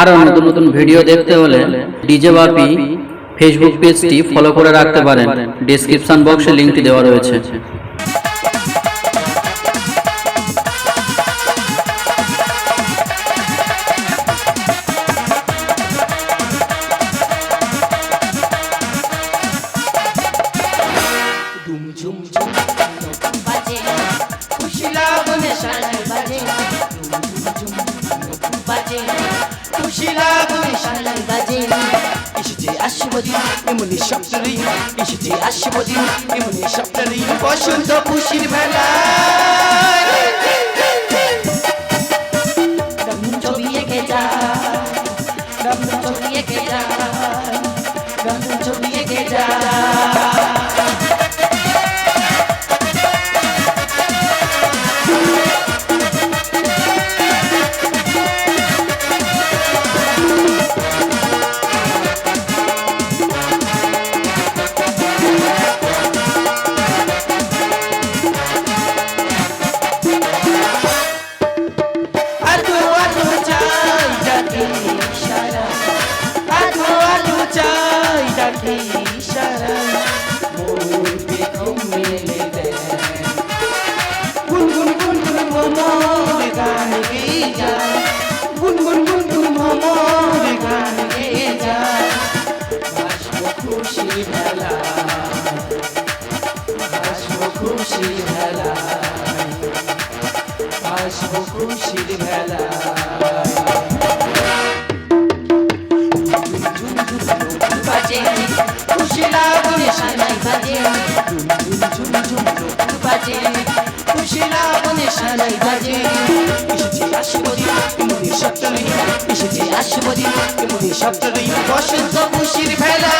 আরও নতুন নতুন ভিডিও দেখতে হলে ডিজে বাপি ফেসবুক পেজটি ফলো করে রাখতে পারেন। ডিসক্রিপশন বক্সে লিঙ্কটি দেওয়া রয়েছে। দিন এমনি সপ্তাহে এসেছে আসব দিন এমনি সপ্তাহে বসন্ত খুশির বেলা হাসবো খুশির বাজে খুশি লাগুনে শালাই বাজে। বাজে খুশি লাগুনে শালাই বাজে। এসেছে আসব দিন এমনি সপ্তাহে এসেছে আসব দিন এমনি সপ্তাহে বসন্ত খুশির ভেলা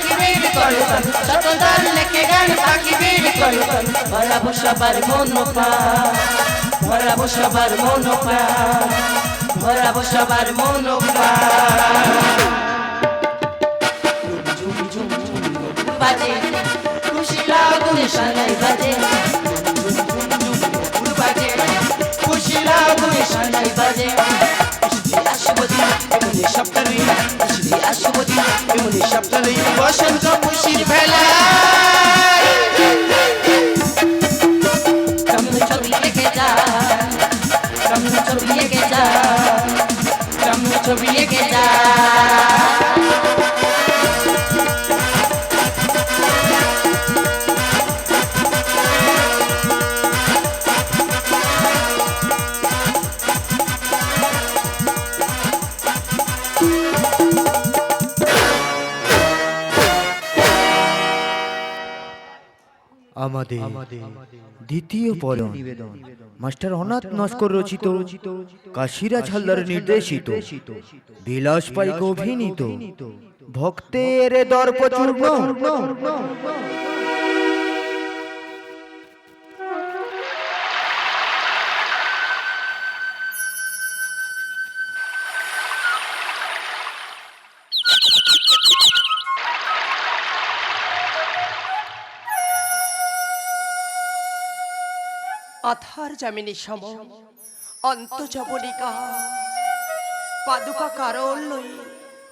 পাখি বের করে শতদল লেকে গান পাখি বের করে ভরাবো সবার মন পা। ভরাবো সবার মন এমনি সপ্তাহে বসন্ত খুশির ভেলা। আমাদের দ্বিতীয় পরম মাস্টার অনাথ নস্কর রচিত কাশিরাজ হালদার নির্দেশিত বিলাস পাইক অভিনীত ভক্তের দর্পচূর্ণ। আধার জামিনী সম অন্তজবনিকা পাদুকা কারণ লই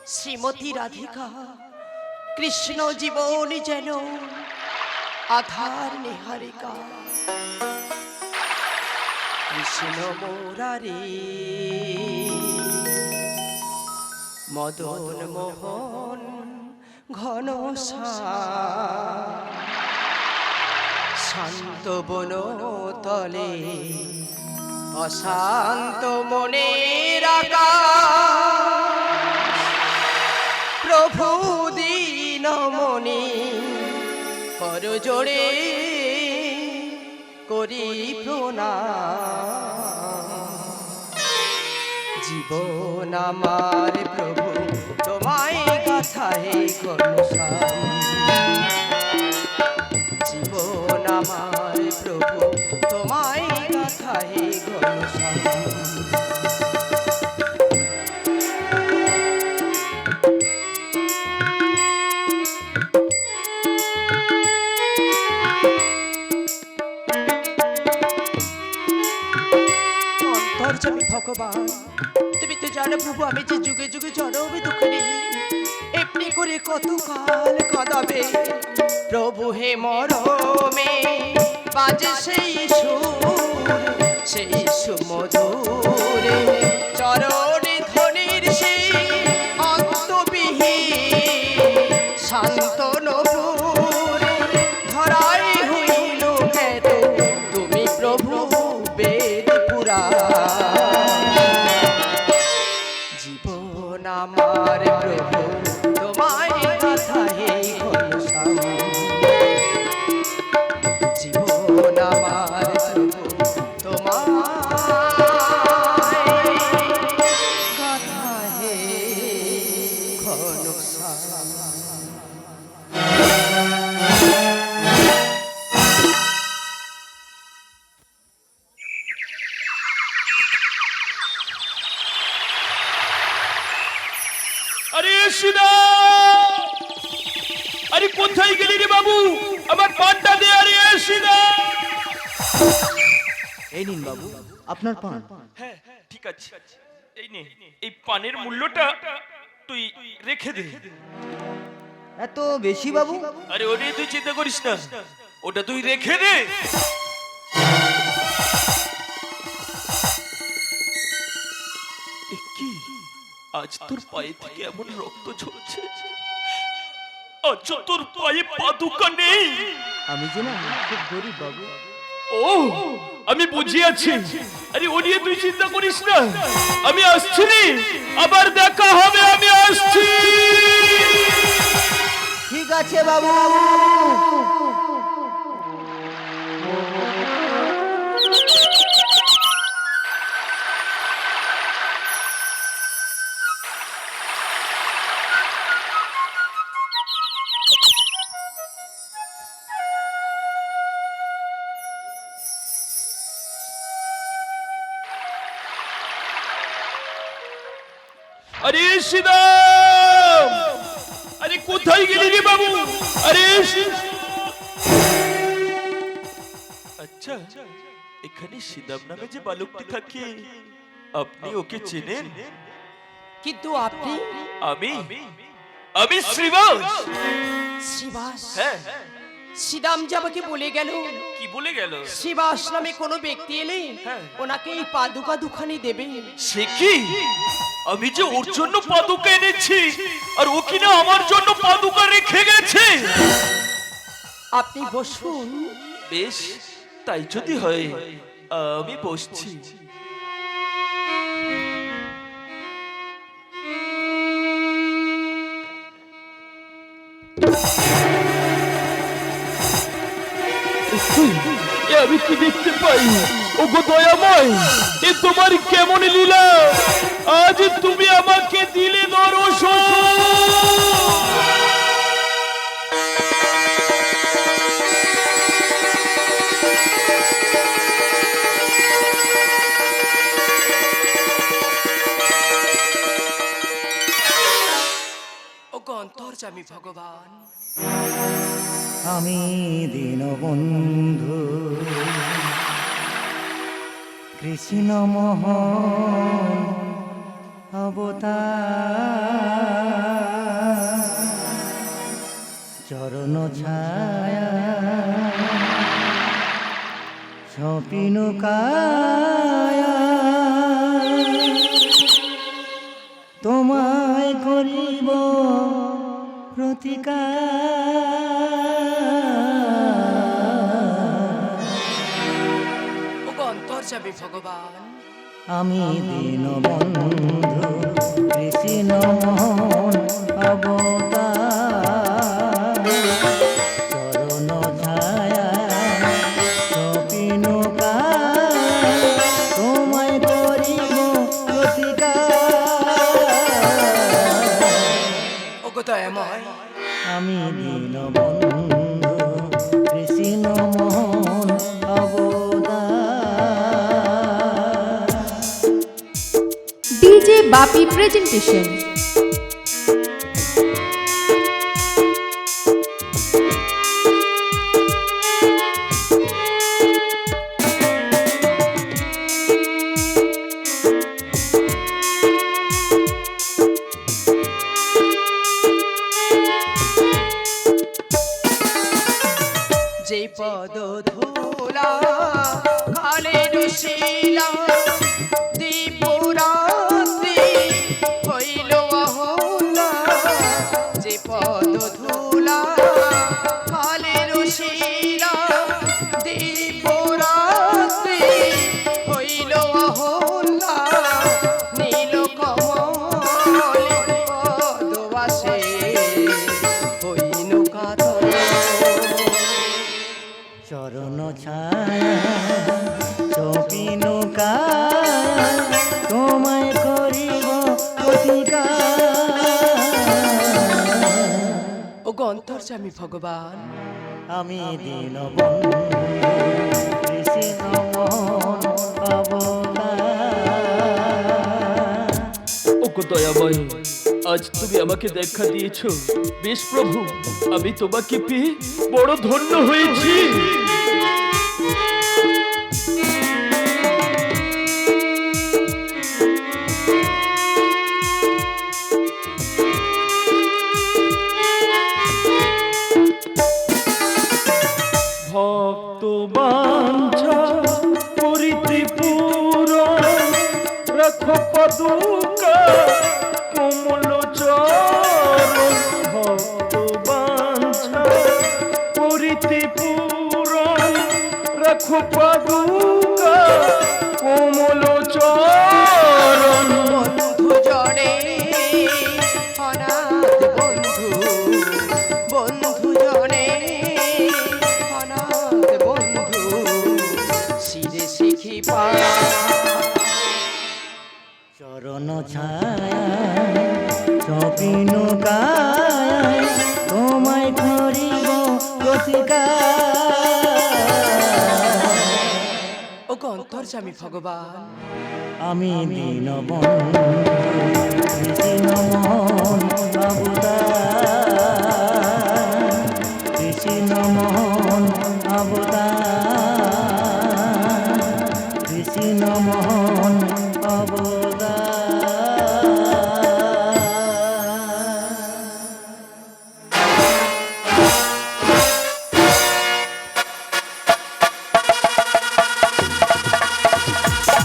শ্রীমতী রাধিকা। কৃষ্ণ জীবনী যেন আধার নিহারিকা। কৃষ্ণ মোরারে। মদন মোহন ঘন শান্ত বন তলে অশান্ত মনের আকাশ। প্রভু দীনমণি কর জোড়ে করি প্রণাম। জীবন আমার প্রভু, তোমায় গাথায় জীবন আমার প্রভু, তোমায় অন্তর্যামী ভগবান, তুমি তো জানো প্রভু, আমি যে যুগে যুগে জনমে দুঃখ এমনি করে কত কাল কাঁদাবে? প্রভু হে মরমে বাজে সেই সুর সেই সুমধুরে চরণে আরে সুদা আরে কোথায় গেলি রে বাবু? আমার পানটা দে আরে সুদা এই নিন বাবু আপনার পান। হ্যাঁ ঠিক আছে। এই নে এই পানের মূল্যটা তুই রেখে দে। এত বেশি বাবু? আরে ও নিয়ে তুই চিন্তা করিস না ওটা তুই রেখে দে। আজ তোর পায়ে থেকে এমন রক্ত ঝরছে আজ তোর পায়ে পাদুকা নেই। আমি যে না খুব গরিব বাবু। ও আমি বুঝিয়াছি। আরে ও নিয়ে তুই চিন্তা করিস না। আমি আসছি। আবার দেখা হবে আমি আসছি। ঠিক আছে বাবু। আরে শ্রীরাম আরে কোথায় গেলি রে বাবু? আরে আচ্ছা এখানে সিদাম নামে যে বালকটি থাকে আপনি ওকে চেনেন? কিন্তু আপনি আমি আমি শ্রীবাস। শ্রীবাস? হ্যাঁ। শ্রীরাম যে আমাকে বলে গেল কি বলে গেল? শ্রীবাস নামে কোনো ব্যক্তি এলে হ্যাঁ। ওনাকে এই পাদুকা দুখানি দেবে। সে কি? আমি যে ওর জন্য পাদুকা এনেছি আর ও কিনা আমার জন্য পাদুকা রেখে গেছে? আপনি বসুন। বেশ তাই যদি হয় আমি বসছি। এ আমি কি দেখতে পাই? ওগো দয়াময়, এ তোমার কেমন লীলা? আজ তুমি আমাকে দিলে দর্শন ও গন্তর্জামী ভগবান। আমি দীনবন্ধু। কৃষ্ণ মোহন অবতার। চরণ ছায়া। সপিন প্রতিকার ভগবান। আমি দীনবন্ধু কৃষ্ণ আমি দিন বন্ধু কৃষ্ণ মোহন অবদান। DJ Bappi presentation. চরণ ছায়া চপিনু তোমায় করিব ও গন্তর্জামী ভগবান। আমি দিন অবতার ওগো দয়াময়। আজ তুমি আমাকে দেখা দিয়েছ। বেশ প্রভু, আমি তোমাকে পেয়ে বড় ধন্য হয়েছি। ভক্ত বাঞ্ছা করিতে চরণ ছায়া চপিনু তোমায় করিব প্রতিকার ও গন্তর্জামী ভগবান। আমি দিন কৃষ্ণ